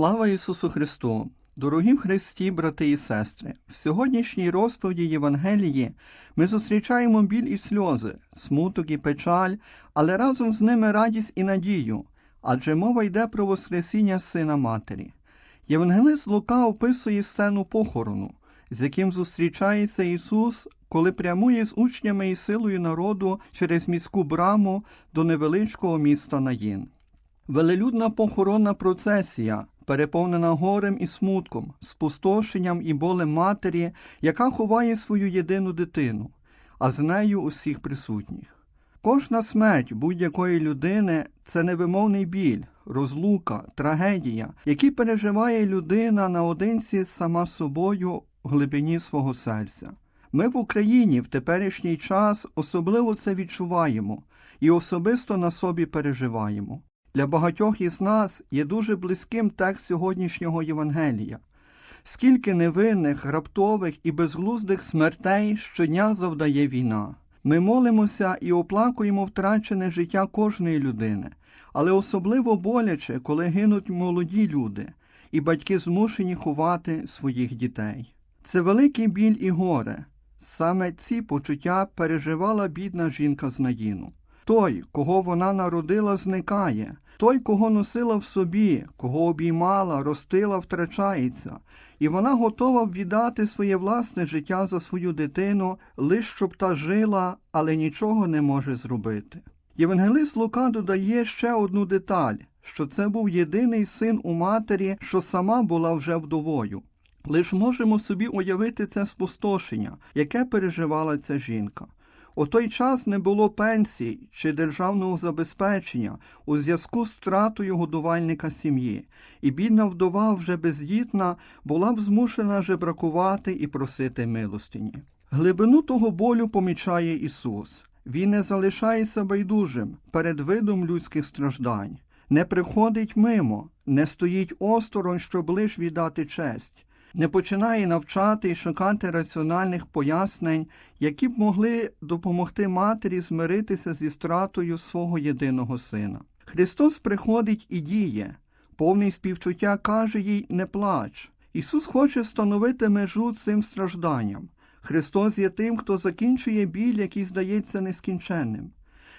Слава Ісусу Христу! Дорогі Христі, брати і сестри! В сьогоднішній розповіді Євангелії ми зустрічаємо біль і сльози, смуток і печаль, але разом з ними радість і надію, адже мова йде про Воскресіння Сина Матері. Євангелист Лука описує сцену похорону, з яким зустрічається Ісус, коли прямує з учнями і силою народу через міську браму до невеличкого міста Наїн. Велелюдна похоронна процесія, переповнена горем і смутком, спустошенням і болем матері, яка ховає свою єдину дитину, а з нею усіх присутніх. Кожна смерть будь-якої людини це невимовний біль, розлука, трагедія, які переживає людина наодинці сама собою в глибині свого серця. Ми в Україні в теперішній час особливо це відчуваємо і особисто на собі переживаємо. Для багатьох із нас є дуже близьким текст сьогоднішнього Євангелія. Скільки невинних, раптових і безглуздих смертей щодня завдає війна. Ми молимося і оплакуємо втрачене життя кожної людини, але особливо боляче, коли гинуть молоді люди, і батьки змушені ховати своїх дітей. Це великий біль і горе. Саме ці почуття переживала бідна жінка з Наїну. Той, кого вона народила, зникає, той, кого носила в собі, кого обіймала, ростила, втрачається, і вона готова віддати своє власне життя за свою дитину, лиш щоб та жила, але нічого не може зробити. Євангелист Лука додає ще одну деталь, що це був єдиний син у матері, що сама була вже вдовою. Лиш можемо собі уявити це спустошення, яке переживала ця жінка. У той час не було пенсій чи державного забезпечення у зв'язку з втратою годувальника сім'ї, і бідна вдова, вже бездітна, була б змушена жебракувати і просити милостині. Глибину того болю помічає Ісус. Він не залишається байдужим перед видом людських страждань, не приходить мимо, не стоїть осторонь, щоб лиш віддати честь не починає навчати і шукати раціональних пояснень, які б могли допомогти матері змиритися зі стратою свого єдиного сина. Христос приходить і діє, повний співчуття каже їй не плач. Ісус хоче встановити межу цим стражданням. Христос є тим, хто закінчує біль, який здається нескінченним.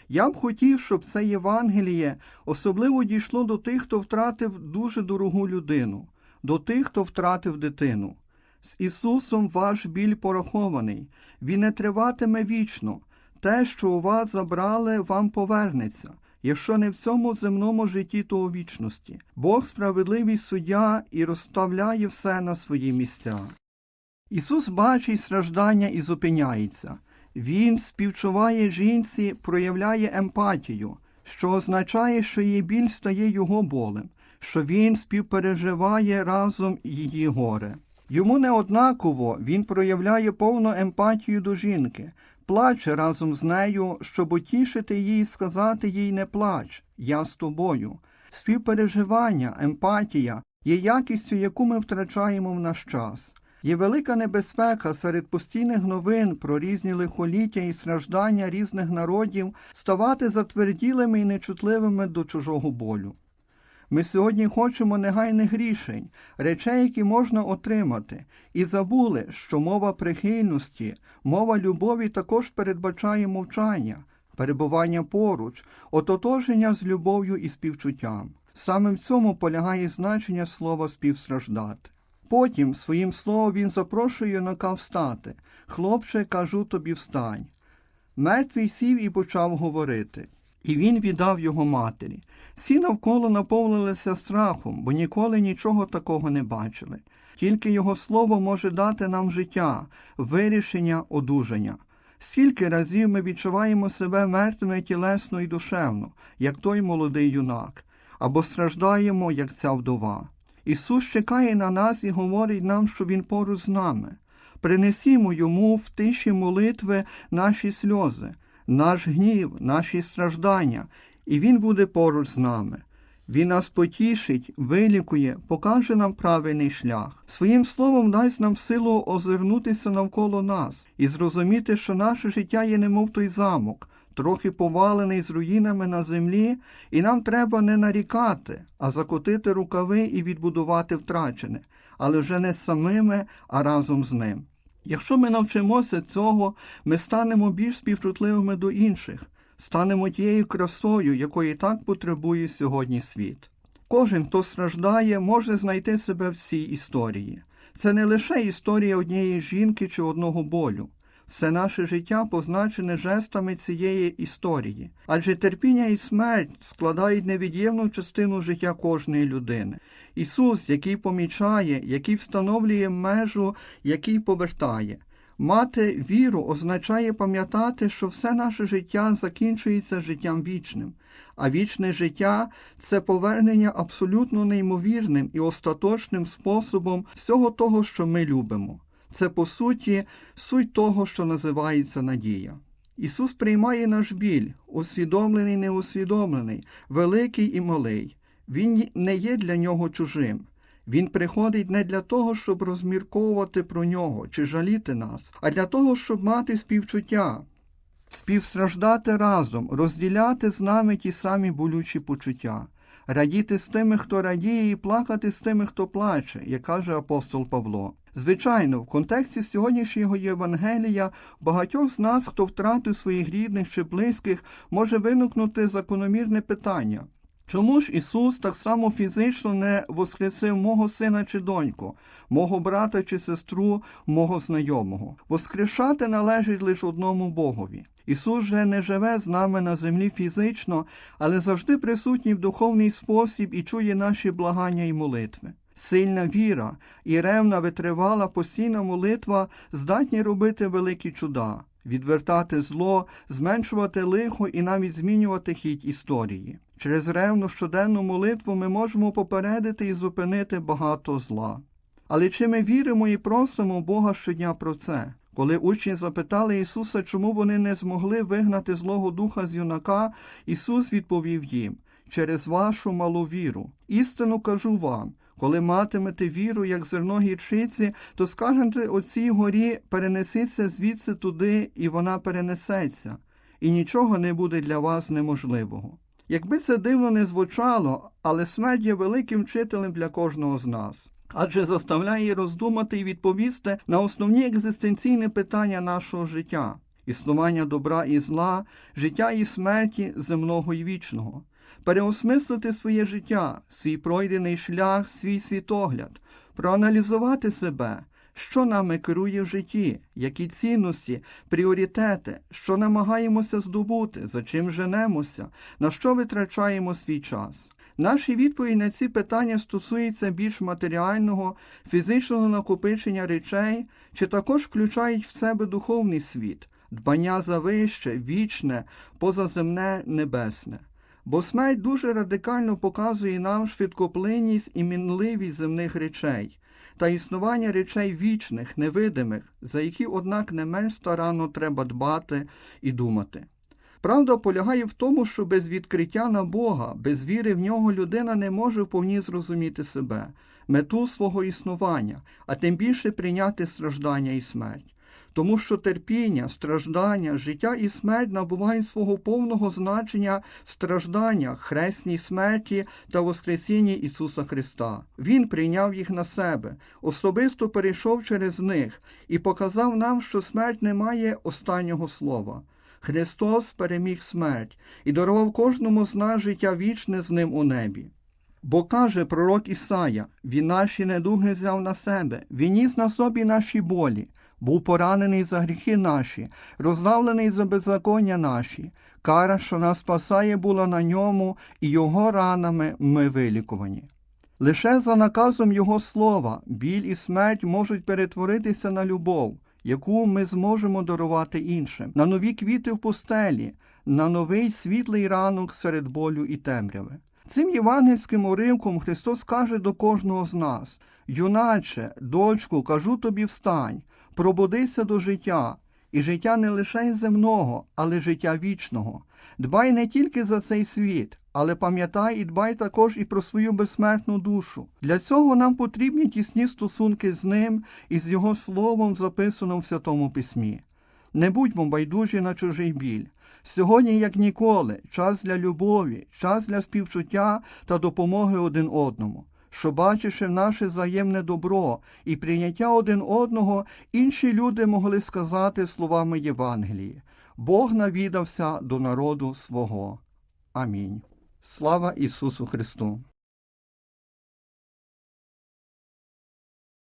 Я б хотів, щоб це Євангеліє особливо дійшло до тих, хто втратив дуже дорогу людину до тих, хто втратив дитину. З Ісусом ваш біль порахований, Він не триватиме вічно. Те, що у вас забрали, вам повернеться, якщо не в цьому земному житті, то у вічності. Бог справедливий суддя і розставляє все на свої місця. Ісус бачить страждання і зупиняється. Він співчуває жінці, проявляє емпатію, що означає, що її біль стає його болем що він співпереживає разом її горе. Йому не однаково він проявляє повну емпатію до жінки, плаче разом з нею, щоб утішити і сказати їй не плач, я з тобою. Співпереживання, емпатія є якістю, яку ми втрачаємо в наш час. Є велика небезпека серед постійних новин про різні лихоліття і страждання різних народів ставати затверділими і нечутливими до чужого болю. Ми сьогодні хочемо негайних рішень, речей, які можна отримати, і забули, що мова прихильності, мова любові також передбачає мовчання, перебування поруч, ототоження з любов'ю і співчуттям. Саме в цьому полягає значення слова співстраждати. Потім своїм словом він запрошує юнака встати. Хлопче, кажу тобі, встань. Мертвий сів і почав говорити. І він віддав його матері. Всі навколо наповнилися страхом, бо ніколи нічого такого не бачили. Тільки його слово може дати нам життя, вирішення, одужання. Скільки разів ми відчуваємо себе мертвими тілесно і душевно, як той молодий юнак, або страждаємо, як ця вдова. Ісус чекає на нас і говорить нам, що Він поруч з нами. Принесімо йому в тиші молитви наші сльози наш гнів, наші страждання, і Він буде поруч з нами. Він нас потішить, вилікує, покаже нам правильний шлях. Своїм словом дасть нам силу озирнутися навколо нас і зрозуміти, що наше життя є немов той замок, трохи повалений з руїнами на землі, і нам треба не нарікати, а закотити рукави і відбудувати втрачене, але вже не самими, а разом з ним. Якщо ми навчимося цього, ми станемо більш співчутливими до інших, станемо тією красою, якої так потребує сьогодні світ. Кожен, хто страждає, може знайти себе в цій історії. Це не лише історія однієї жінки чи одного болю. Все наше життя позначене жестами цієї історії, адже терпіння і смерть складають невід'ємну частину життя кожної людини. Ісус, який помічає, який встановлює межу, який повертає. Мати віру означає пам'ятати, що все наше життя закінчується життям вічним, а вічне життя це повернення абсолютно неймовірним і остаточним способом всього того, що ми любимо. Це, по суті, суть того, що називається надія. Ісус приймає наш біль, усвідомлений, неусвідомлений, великий і малий. Він не є для нього чужим. Він приходить не для того, щоб розмірковувати про нього чи жаліти нас, а для того, щоб мати співчуття, співстраждати разом, розділяти з нами ті самі болючі почуття, радіти з тими, хто радіє, і плакати з тими, хто плаче, як каже апостол Павло. Звичайно, в контексті сьогоднішнього Євангелія багатьох з нас, хто втратив своїх рідних чи близьких, може виникнути закономірне питання. Чому ж Ісус так само фізично не воскресив мого сина чи доньку, мого брата чи сестру, мого знайомого? Воскрешати належить лише одному Богові. Ісус же не живе з нами на землі фізично, але завжди присутній в духовний спосіб і чує наші благання і молитви. Сильна віра і ревна витривала постійна молитва здатні робити великі чуда, відвертати зло, зменшувати лихо і навіть змінювати хід історії. Через ревну щоденну молитву ми можемо попередити і зупинити багато зла. Але чи ми віримо і просимо Бога щодня про це? Коли учні запитали Ісуса, чому вони не змогли вигнати злого духа з юнака, Ісус відповів їм через вашу малу віру. Істину кажу вам. Коли матимете віру, як зерно гірчиці, то скажете оцій горі перенесіться звідси туди, і вона перенесеться, і нічого не буде для вас неможливого. Якби це дивно не звучало, але смерть є великим вчителем для кожного з нас, адже заставляє роздумати і відповісти на основні екзистенційні питання нашого життя існування добра і зла, життя і смерті земного і вічного переосмислити своє життя, свій пройдений шлях, свій світогляд, проаналізувати себе, що нами керує в житті, які цінності, пріоритети, що намагаємося здобути, за чим женемося, на що витрачаємо свій час. Наші відповіді на ці питання стосуються більш матеріального, фізичного накопичення речей, чи також включають в себе духовний світ, дбання за вище, вічне, позаземне, небесне. Бо смерть дуже радикально показує нам швидкоплинність і мінливість земних речей та існування речей вічних, невидимих, за які, однак, не менш старанно треба дбати і думати. Правда полягає в тому, що без відкриття на Бога, без віри в нього людина не може вповні зрозуміти себе, мету свого існування, а тим більше прийняти страждання і смерть тому що терпіння, страждання, життя і смерть набувають свого повного значення в стражданнях, хресній смерті та Воскресінні Ісуса Христа. Він прийняв їх на себе, особисто перейшов через них і показав нам, що смерть не має останнього слова. Христос переміг смерть і дарував кожному з нас життя вічне з ним у небі. Бо каже пророк Ісая, Він наші недуги взяв на себе, Він ніс на собі наші болі, був поранений за гріхи наші, роздавлений за беззаконня наші. Кара, що нас спасає, була на ньому, і його ранами ми вилікувані. Лише за наказом Його слова біль і смерть можуть перетворитися на любов, яку ми зможемо дарувати іншим, на нові квіти в пустелі, на новий світлий ранок серед болю і темряви. Цим євангельським уривком Христос каже до кожного з нас Юначе, дочку, кажу тобі встань, пробудися до життя, і життя не лише земного, але життя вічного. Дбай не тільки за цей світ, але пам'ятай і дбай також і про свою безсмертну душу. Для цього нам потрібні тісні стосунки з ним і з Його словом, записаним в Святому Письмі. Не будьмо байдужі на чужий біль. Сьогодні, як ніколи, час для любові, час для співчуття та допомоги один одному, що, бачивши наше взаємне добро і прийняття один одного, інші люди могли сказати словами Євангелії Бог навідався до народу свого. Амінь. Слава Ісусу Христу!